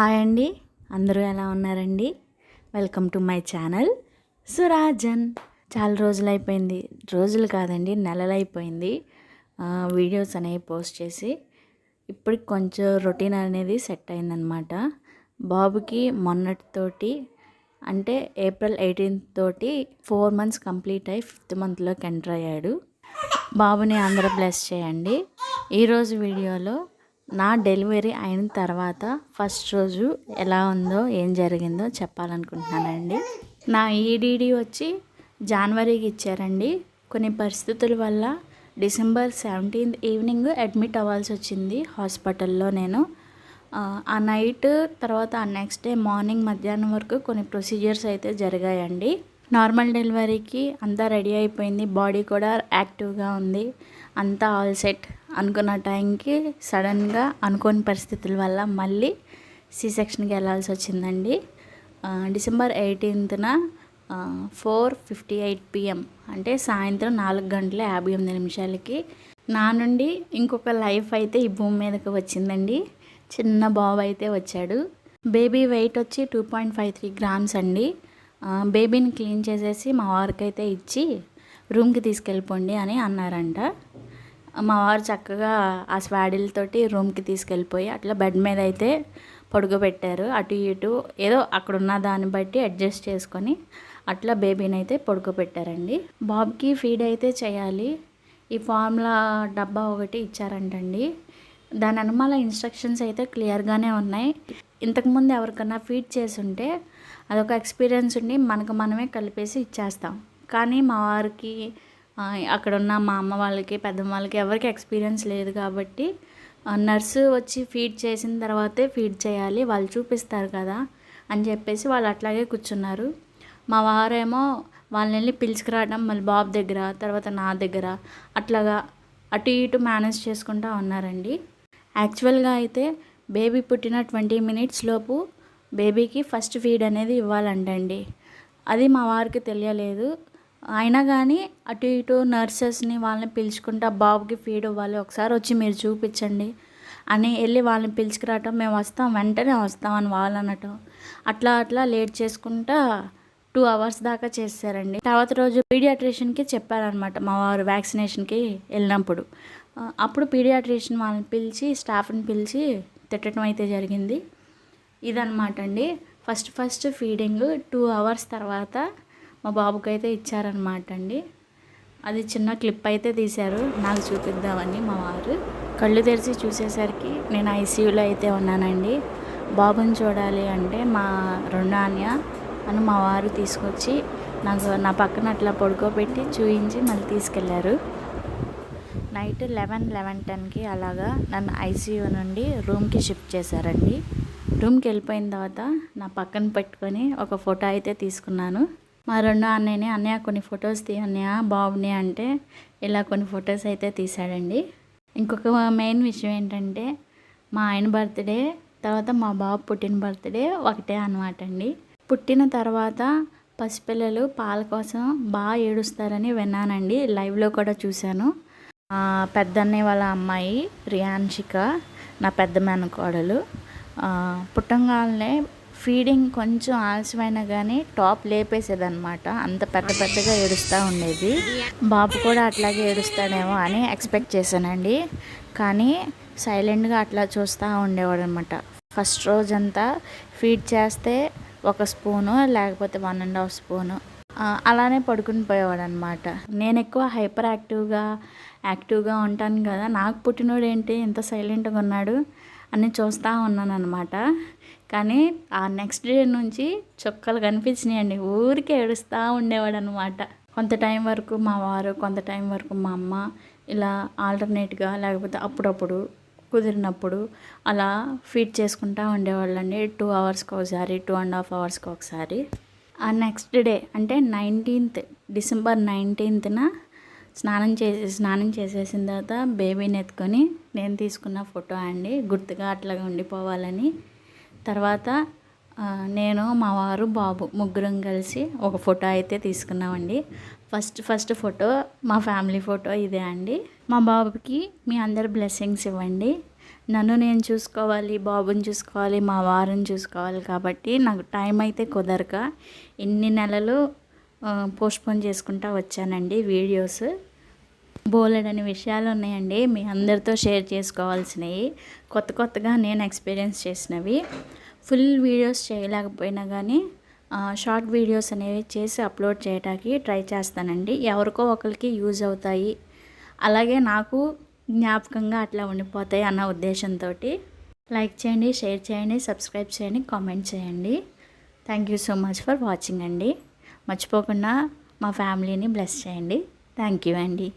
Hi అండి. అందరూ ఎలా ఉన్నారండి? Welcome to my channel Surajan చాలా రోజులు అయిపోయింది. రోజులు కాదండి నెలలు అయిపోయింది. వీడియోస్ అనేవి పోస్ట్ చేసి ఇప్పటికి కొంచెం రొటీన్ అనేది సెట్ అయిందనమాట బాబుకి మొన్నటితోటి అంటే ఏప్రిల్ ఎయిటీన్త్ తోటి ఫోర్ మంత్స్ కంప్లీట్ అయ్యి ఫిఫ్త్ మంత్లోకి ఎంటర్ అయ్యాడు. బాబుని అందరూ బ్లెస్ చేయండి. ఈరోజు వీడియోలో నా డెలివరీ అయిన తర్వాత ఫస్ట్ రోజు ఎలా ఉందో ఏం జరిగిందో చెప్పాలనుకుంటున్నానండి. నా ఈడీడీ వచ్చి జనవరికి ఇచ్చారండి. కొన్ని పరిస్థితుల వల్ల డిసెంబర్ సెవెంటీన్త్ ఈవినింగ్ అడ్మిట్ అవ్వాల్సి వచ్చింది హాస్పిటల్లో నేను. ఆ, ఆ నైట్ తర్వాత ఆ నెక్స్ట్ డే మార్నింగ్ మధ్యాహ్నం వరకు కొన్ని ప్రొసీజర్స్ అయితే జరిగాయండి. నార్మల్ డెలివరీకి అంతా రెడీ అయిపోయింది. బాడీ కూడా యాక్టివ్గా ఉంది. అంతా ఆల్ సెట్ అనుకున్న టైంకి సడన్గా అనుకోని పరిస్థితుల వల్ల మళ్ళీ సి సెక్షన్కి వెళ్ళాల్సి వచ్చిందండి. డిసెంబర్ ఎయిటీన్త్న ఫోర్ ఫిఫ్టీ ఎయిట్ పిఎం అంటే సాయంత్రం నాలుగు గంటల యాభై ఎనిమిది నిమిషాలకి నా నుండి ఇంకొక లైఫ్ అయితే ఈ భూమి మీదకి వచ్చిందండి. చిన్న బాబు అయితే వచ్చాడు. బేబీ వెయిట్ వచ్చి two point five three grams అండి. బేబీని క్లీన్ చేసేసి మా వారికి అయితే ఇచ్చి రూమ్కి తీసుకెళ్ళిపోండి అని అన్నారంట. మా వారు చక్కగా ఆ స్వాడిల్తోటి రూమ్కి తీసుకెళ్ళిపోయి అట్లా బెడ్ మీద అయితే పడుకోబెట్టారు. అటు ఇటు ఏదో అక్కడ ఉన్న దాన్ని బట్టి అడ్జస్ట్ చేసుకొని అట్లా బేబీని అయితే పడుకోబెట్టారండి. బాబుకి ఫీడ్ అయితే చేయాలి. ఈ ఫార్ములా డబ్బా ఒకటి ఇచ్చారంటండి. దాని అనుమాల ఇన్స్ట్రక్షన్స్ అయితే క్లియర్గానే ఉన్నాయి. ఇంతకుముందు ఎవరికన్నా ఫీడ్ చేసి ఉంటే అదొక ఎక్స్పీరియన్స్ ఉండి మనకు మనమే కలిపేసి ఇచ్చేస్తాం. కానీ మా వారికి అక్కడ ఉన్న మా అమ్మ వాళ్ళకి పెద్దమ్మ వాళ్ళకి ఎవరికి ఎక్స్పీరియన్స్ లేదు కాబట్టి నర్సు వచ్చి ఫీడ్ చేసిన తర్వాతే ఫీడ్ చేయాలి వాళ్ళు చూపిస్తారు కదా అని చెప్పేసి వాళ్ళు అట్లాగే కూర్చున్నారు. మా వారేమో వాళ్ళని వెళ్ళి పిలుచుకురావడం మళ్ళీ బాబు దగ్గర తర్వాత నా దగ్గర అట్లాగా అటు ఇటు మేనేజ్ చేసుకుంటూ ఉన్నారండి. యాక్చువల్గా అయితే బేబీ పుట్టిన ట్వంటీ మినిట్స్ లోపు బేబీకి ఫస్ట్ ఫీడ్ అనేది ఇవ్వాలంటండి. అది మా వారికి తెలియలేదు. అయినా కానీ అటు ఇటు నర్సెస్ని వాళ్ళని పిలుచుకుంటే బాబుకి ఫీడ్ ఇవ్వాలి ఒకసారి వచ్చి మీరు చూపించండి అని వెళ్ళి వాళ్ళని పిలుచుకురావటం మేము వస్తాం వెంటనే వస్తాం అని వాళ్ళు అనటం అట్లా అట్లా లేట్ చేసుకుంటా టూ అవర్స్ దాకా చేశారండి తర్వాత రోజు పీడియాట్రిషియన్కి చెప్పారనమాట మా వారు వ్యాక్సినేషన్కి వెళ్ళినప్పుడు. అప్పుడు పీడియాట్రిషియన్ వాళ్ళని పిలిచి స్టాఫ్ని పిలిచి తిట్టడం అయితే జరిగింది. ఇదనమాట అండి. First first feeding two hours తర్వాత మా బాబుకి అయితే ఇచ్చారనమాట అండి. అది చిన్న క్లిప్ అయితే తీశారు. నాకు చూపిద్దామని మా వారు. కళ్ళు తెరిచి చూసేసరికి నేను ఐసీయూలో అయితే ఉన్నానండి. బాబుని చూడాలి అంటే మా రెండో అన్య అని మా వారు తీసుకొచ్చి నాకు నా పక్కన అట్లా పడుకోబెట్టి చూయించి మళ్ళీ తీసుకెళ్ళారు. నైట్ లెవెన్ లెవెన్ టెన్కి అలాగా నన్ను ఐసీయూ నుండి రూమ్కి షిఫ్ట్ చేశారండి. రూమ్కి వెళ్ళిపోయిన తర్వాత నా పక్కన పెట్టుకొని ఒక ఫోటో అయితే తీసుకున్నాను. మా రెండో అన్నయ్యని అన్నయ్య కొన్ని ఫొటోస్ తీ అన్నయ్య బాబుని అంటే ఇలా కొన్ని ఫొటోస్ అయితే తీశాడండి. ఇంకొక మెయిన్ విషయం ఏంటంటే మా ఆయన బర్త్డే తర్వాత మా బాబు పుట్టిన బర్త్డే ఒకటే అనమాట అండి. పుట్టిన తర్వాత పసిపిల్లలు పాల కోసం బాగా ఏడుస్తారని విన్నానండి. లైవ్లో కూడా చూశాను. పెద్దన్నయ్య వాళ్ళ అమ్మాయి ప్రియాన్షిక నా పెద్ద మేనకోడలు. పుట్టంగానే ఫీడింగ్ కొంచెం ఆలస్యమైనా కానీ టాప్ లేపేసేదనమాట అంత పెద్ద పెద్దగా ఏడుస్తూ ఉండేది. బాబు కూడా అట్లాగే ఏడుస్తాడేమో అని ఎక్స్పెక్ట్ చేశానండి. కానీ సైలెంట్గా అట్లా చూస్తూ ఉండేవాడు అనమాట ఫస్ట్ రోజంతా ఫీడ్ చేస్తే ఒక స్పూను లేకపోతే వన్ అండ్ హాఫ్ స్పూను. అలానే పడుకుని పోయేవాడు అనమాట నేను ఎక్కువ హైపర్ యాక్టివ్గా యాక్టివ్గా ఉంటాను కదా నాకు పుట్టినోడు ఏంటి ఇంత సైలెంట్గా ఉన్నాడు అని చూస్తూ ఉన్నాను అనమాట కానీ ఆ నెక్స్ట్ డే నుంచి చుక్కలు కనిపించినాయండి ఊరికే ఏడుస్తూ ఉండేవాడు అనమాట కొంత టైం వరకు మా వారు కొంత టైం వరకు మా అమ్మ ఇలా ఆల్టర్నేట్గా లేకపోతే అప్పుడప్పుడు కుదిరినప్పుడు అలా ఫీడ్ చేసుకుంటూ ఉండేవాళ్ళండి టూ అవర్స్కి ఒకసారి టూ అండ్ హాఫ్ అవర్స్కి ఒకసారి. ఆ నెక్స్ట్ డే అంటే నైన్టీన్త్ డిసెంబర్ నైన్టీన్త్న స్నానం చేసి స్నానం చేసేసిన తర్వాత బేబీని ఎత్తుకొని నేను తీసుకున్న ఫోటో అండి. గుర్తుగా అట్లాగా ఉండిపోవాలని. తర్వాత నేను మా వారు బాబు ముగ్గురం కలిసి ఒక ఫోటో అయితే తీసుకున్నామండి. ఫస్ట్ ఫస్ట్ ఫోటో మా ఫ్యామిలీ ఫోటో ఇదే అండి. మా బాబుకి మీ అందరు బ్లెస్సింగ్స్ ఇవ్వండి. నన్ను నేను చూసుకోవాలి బాబుని చూసుకోవాలి మా వారిని చూసుకోవాలి కాబట్టి నాకు టైం అయితే కుదరక ఎన్ని నెలలు పోస్ట్పోన్ చేసుకుంటా వచ్చానండి వీడియోస్ బోలెడని విషయాలు ఉన్నాయండి. మీ అందరితో షేర్ చేసుకోవాల్సినవి. కొత్త కొత్తగా నేను ఎక్స్పీరియన్స్ చేసినవి. ఫుల్ వీడియోస్ చేయలేకపోయినా కానీ షార్ట్ వీడియోస్ అనేవి చేసి అప్లోడ్ చేయడానికి ట్రై చేస్తానండి. ఎవరికో ఒకరికి యూజ్ అవుతాయి. అలాగే నాకు జ్ఞాపకంగా అట్లా ఉండిపోతాయి అన్న ఉద్దేశంతో లైక్ చేయండి షేర్ చేయండి సబ్స్క్రైబ్ చేయండి కామెంట్ చేయండి. Thank you so much for watching అండి. మర్చిపోకుండా మా ఫ్యామిలీని బ్లెస్ చేయండి. థ్యాంక్ యూ అండి.